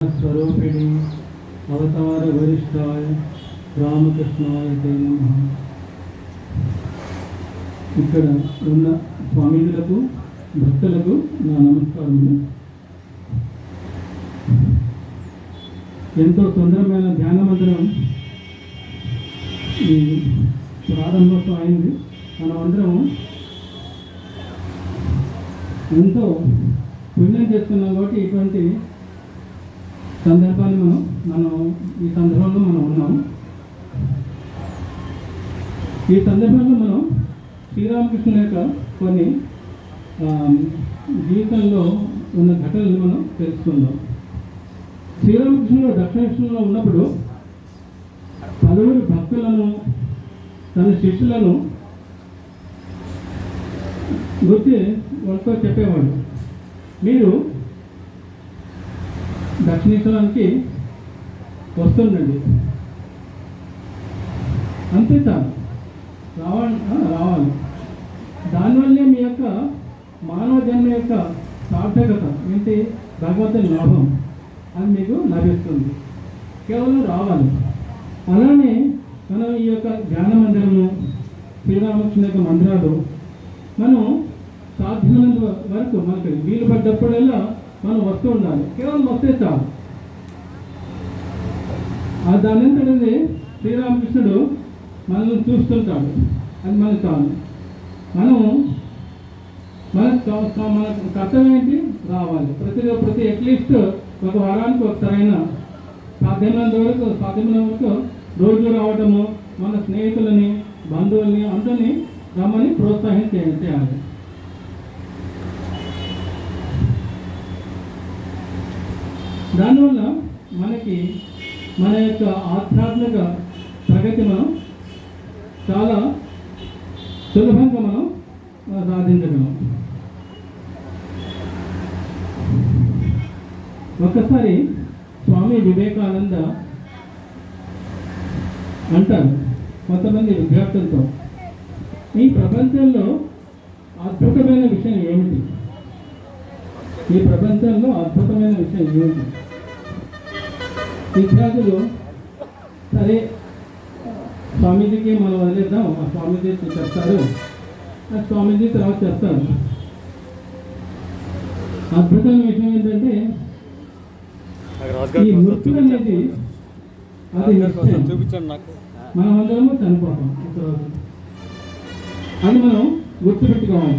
స్వరూపిణి అవతార వరిష్టాయ రామకృష్ణాయ తే ఇక్కడ ఉన్న స్వామీజులకు భక్తులకు నా నమస్కారములు. ఎంతో సుందరమైన ధ్యాన మందిరం ఈ ప్రారంభోత్సవం అయింది. మనమందరం ఎంతో పుణ్యం చేస్తున్నాం కాబట్టి ఇటువంటి సందర్భాన్ని మనం మనం ఈ సందర్భంలో మనం ఉన్నాం. ఈ సందర్భంలో మనం శ్రీరామకృష్ణ యొక్క కొన్ని జీవితంలో ఉన్న ఘటనలు మనం తెలుసుకుందాం. శ్రీరామకృష్ణుడు దక్షిణకృష్ణులో ఉన్నప్పుడు పలువురు భక్తులను తన శిష్యులను గుర్తి వాళ్ళతో చెప్పేవాడు. మీరు దక్షిణేశ్వరానికి వస్తుండండి. అంతే చాలు రావాలి రావాలి. దానివల్లే మీ యొక్క మానవ జన్మ యొక్క సార్థకత ఏంటి? భగవంతుని లాభం అది మీకు లభిస్తుంది. కేవలం రావాలి. అలానే మనం ఈ యొక్క ధ్యాన మందిరము శ్రీరామకృష్ణ యొక్క మందిరాలు మనం సాధ్యమైనంత వరకు మనకి వీలు పడ్డప్పుడల్లా మనం వస్తూ ఉండాలి. కేవలం వస్తే చాలు. ఆ దాని ఏంటంటే శ్రీరామకృష్ణుడు మనల్ని చూస్తుంటాడు. అది మనకు చాలు. మనం మన మన కర్తవ్యం ఏంటి? రావాలి. ప్రతి ప్రతి అట్లీస్ట్ ఒక వారానికి ఒకసారైనా సాధ్యమైనంత వరకు సాధ్యమైనంత వరకు రోజు రావడము మన స్నేహితులని బంధువుల్ని అందరినీ రమ్మని ప్రోత్సాహం చేయ- చేయాలి. దానివల్ల మనకి మన యొక్క ఆధ్యాత్మిక ప్రగతి మనం చాలా సులభంగా మనం సాధించగలం. ఒకసారి స్వామి వివేకానంద అంటారు కొంతమంది విద్యార్థులతో. ఈ ప్రపంచంలో అద్భుతమైన విషయం ఏమిటి? ఈ ప్రపంచంలో అద్భుతమైన విషయం ఏమిటి? విద్యార్థులు సరే స్వామీజీకి మనం వదిలేద్దాం. ఆ స్వామీజీ చెప్తారు ఆ స్వామీజీ తర్వాత చెప్తారు అద్భుతమైన విషయం ఏంటంటే ఈ మృత్యు అనేది అది చూపించండి నాకు. మనం అందరము చనిపోతాం ఒకరోజు. అది మనం గుర్తుపెట్టుకోవాలి.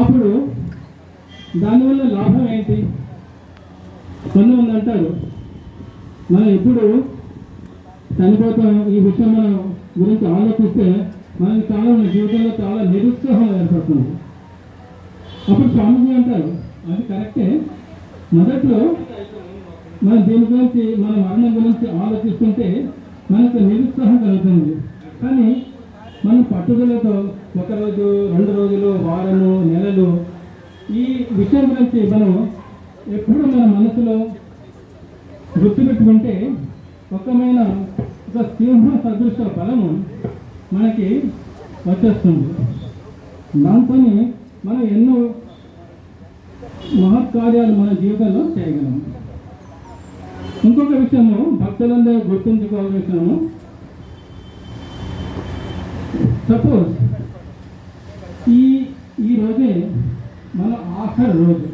అప్పుడు దానివల్ల లాభం ఏంటి? కొంతమంది అంటారు మనం ఎప్పుడు చనిపోతాం ఈ విషయం మనం గురించి ఆలోచిస్తే మనకి చాలా మన జీవితంలో చాలా నిరుత్సాహం ఏర్పడుతుంది అప్పుడు స్వామిజీ అంటారు అది కరెక్టే. మొదట్లో మనం దీని గురించి మన మరణం గురించి ఆలోచిస్తుంటే మనకు నిరుత్సాహం కలుగుతుంది. కానీ మనం పట్టుదలతో ఒకరోజు రెండు రోజులు వారము నెలలు ఈ విషయం గురించి మనం ఎప్పుడు మన మనసులో గుర్తుపెట్టుకుంటే ఒకమైన ఒక సింహ సదృశ బలము మనకి వచ్చేస్తుంది. దాంతో మనం ఎన్నో మహత్కార్యాలు మన జీవితంలో చేయగలం. ఇంకొక విషయము భక్తులందరూ గుర్తుంచుకోవాల్సిన విషయము. సపోజ్ ఈ ఈ రోజే మన ఆఖరి రోజు.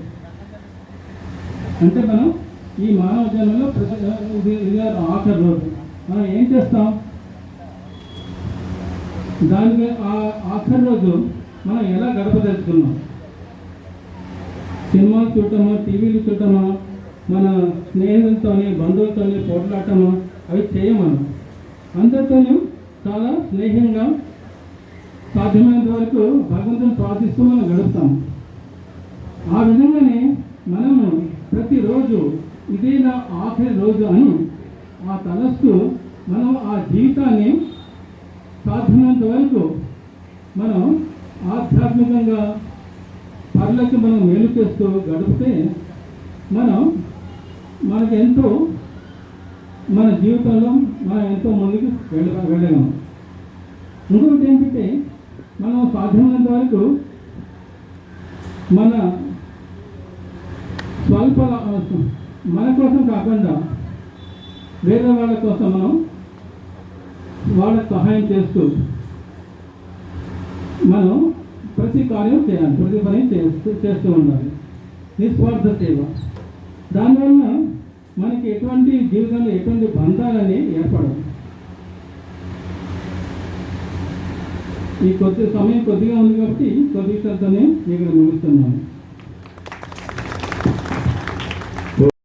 అంటే మనం ఈ మానవ జన్మలో ఇది ఇది ఆఖరి రోజు. మనం ఏం చేస్తాం? దానికి ఆ ఆఖరి రోజు మనం ఎలా గడపదలుచుకున్నాం సినిమాలు చూడటమా టీవీలు చూడటమా మన స్నేహితులతోని బంధువులతోని పోట్లాడటమా అవి చేయమను అందరితోనూ చాలా స్నేహంగా సాధ్యమైనంత వరకు భగవంతుని ప్రార్థిస్తూ మనం గడుపుతాం. ఆ విధంగానే మనము ప్రతిరోజు ఇదే నా ఆఖరి రోజు అని ఆ తలస్తూ మనం ఆ జీవితాన్ని సాధ్యమైనంత వరకు మనం ఆధ్యాత్మికంగా పర్లకి మనం మేలు చేస్తూ గడిపితే మనం మనకు ఎంతో మన జీవితంలో మనం ఎంతో ముందుకు వెళ్ళ వెళ్ళగలం ఇంకొకటి ఏంటంటే మనం సాధ్యమైనంత వరకు మన స్వల్ప మన కోసం కాకుండా వేరే వాళ్ళ కోసం మనం వాళ్ళకి సహాయం చేస్తూ మనం ప్రతి కార్యం చేయాలి ప్రతి పని చేస్తూ చేస్తూ ఉండాలి. నిస్వార్థ సేవ. దానివల్ల మనకి ఎటువంటి జీవితంలో ఎటువంటి బంధాలని ఏర్పడవు. ఈ కొద్ది సమయం కొద్దిగా ఉంది కాబట్టి కొద్ది శ్రద్ధనే ఇక్కడ ముగిస్తున్నాను.